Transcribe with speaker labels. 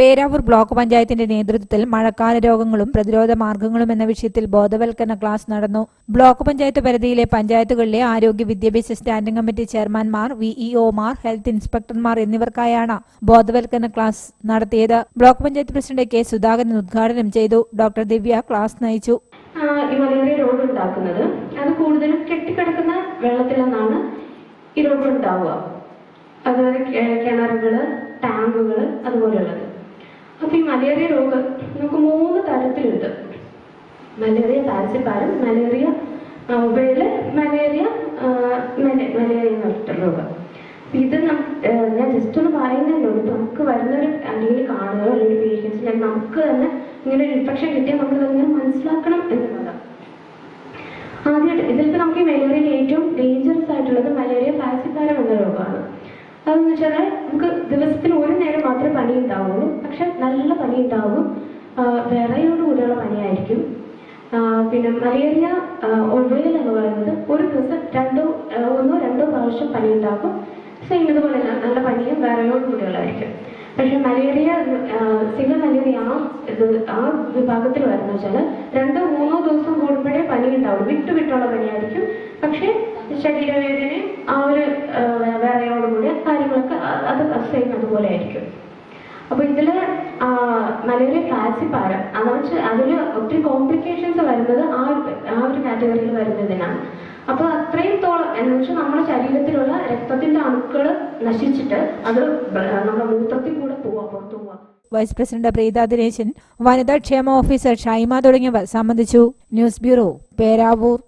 Speaker 1: Peravoor block പഞ്ചായത്തിന്റെ നേതൃത്വത്തിൽ മഴക്കാല രോഗങ്ങളും പ്രതിരോധ മാർഗങ്ങളും എന്ന വിഷയത്തിൽ ബോധവൽക്കരണ ക്ലാസ് നടന്നു. ബ്ലോക്ക് പഞ്ചായത്ത് പരിധിയിലെ പഞ്ചായത്തുകളിലെ ആരോഗ്യ വിദ്യാഭ്യാസ സ്റ്റാൻഡിംഗ് കമ്മിറ്റി ചെയർമാൻമാർ വിഇഒമാർ ഹെൽത്ത് ഇൻസ്പെക്ടർമാർ എന്നിവർക്കായാണ് ബോധവൽക്കരണ ക്ലാസ് നടത്തിയത്. Block panchayat president K Sudhakaran ഉദ്ഘാടനം ചെയ്തു. ഡോക്ടർ ദിവ്യ ക്ലാസ് നയിച്ചു.
Speaker 2: അത് കൂടുതലും കെട്ടിക്കിടക്കുന്ന വെള്ളത്തിൽ നിന്നാണ് ഈ രോഗം ഉണ്ടാവുക. അതായത് കെ- കിണറുകൾ ടാങ്കുകൾ അതുപോലെയുള്ളത്. അപ്പൊ ഈ മലേറിയ രോഗം നമുക്ക് മൂന്ന് തരത്തിലുണ്ട്. മലേറിയ പാരസിപ്പാരം മലേറിയ മൊബൈൽ മലേറിയ മലേറിയ എന്ന് രോഗം. ഇത് ഞാൻ ജസ്റ്റ് ഒന്ന് പറയുന്നല്ലോ ഇപ്പൊ നമുക്ക് വരുന്നൊരു അല്ലെങ്കിൽ കാണുക അല്ലെങ്കിൽ പേഷ്യൻസ് നമുക്ക് തന്നെ ഇങ്ങനെ ഒരു ഇൻഫെക്ഷൻ കിട്ടിയാൽ നമ്മൾ ഇതെങ്ങനെ മനസ്സിലാക്കണം എന്നുള്ളതാണ്. ആദ്യമായിട്ട് ഇതിലിപ്പോ നമുക്ക് ഈ മലേറിയയിൽ ഏറ്റവും ഡേഞ്ചറസ് ആയിട്ടുള്ളത് മലേറിയ പാരസിപ്പാരം എന്ന രോഗമാണ്. അതെന്ന് വെച്ചാൽ നമുക്ക് ദിവസത്തിൽ ഒരു നേരം മാത്രമേ പനി ഉണ്ടാവുള്ളൂ. പക്ഷെ നല്ല പനി ഉണ്ടാവും ആ, വിറയോട് കൂടിയുള്ള പനിയായിരിക്കും. പിന്നെ മലേറിയ ഒവയിൽ എന്ന് പറയുന്നത് ഒരു ദിവസം രണ്ടോ ഒന്നോ രണ്ടോ പ്രാവശ്യം പനി ഉണ്ടാകും സെയിം ഇതുപോലെ നല്ല പനിയും വിറയോട് കൂടിയുള്ളതായിരിക്കും. പക്ഷെ മലേറിയ സിംഗിൾ മലേറിയ ആ ഇത് ആ വിഭാഗത്തിൽ വരുന്ന വെച്ചാൽ രണ്ടോ മൂന്നോ ദിവസം കൂടുമ്പോഴേ പനി ഉണ്ടാവും വിട്ടു വിട്ടുള്ള പനിയായിരിക്കും. പക്ഷെ ശരീരവേദനയും ആ ഒരു വിറയോടുകൂടി കാര്യങ്ങളൊക്കെ അത് സെയിം അതുപോലെ ആയിരിക്കും. അപ്പൊ ഇതിൽ മലയാളി ഫാസി ഫ്ലാസിപ്പാരം അതെന്ന് വെച്ചാൽ അതിൽ ഒത്തിരി കോംപ്ലിക്കേഷൻസ് വരുന്നത് ആ ഒരു ആ ഒരു കാറ്റഗറിയിൽ വരുന്നതിനാണ്. അപ്പൊ അത്രയും എന്ന് വെച്ചാൽ നമ്മുടെ ശരീരത്തിലുള്ള രക്തത്തിന്റെ അണുക്കൾ നശിച്ചിട്ട് അത് നമ്മുടെ മൂത്രത്തിൽ കൂടെ പോവാ പുറത്തു പോവാ.
Speaker 1: വൈസ് പ്രസിഡന്റ് പ്രീത ദിനേശൻ വനിതാ ക്ഷേമ ഓഫീസർ ഷൈമ തുടങ്ങിയവർ സംബന്ധിച്ചു. News bureau Peravoor.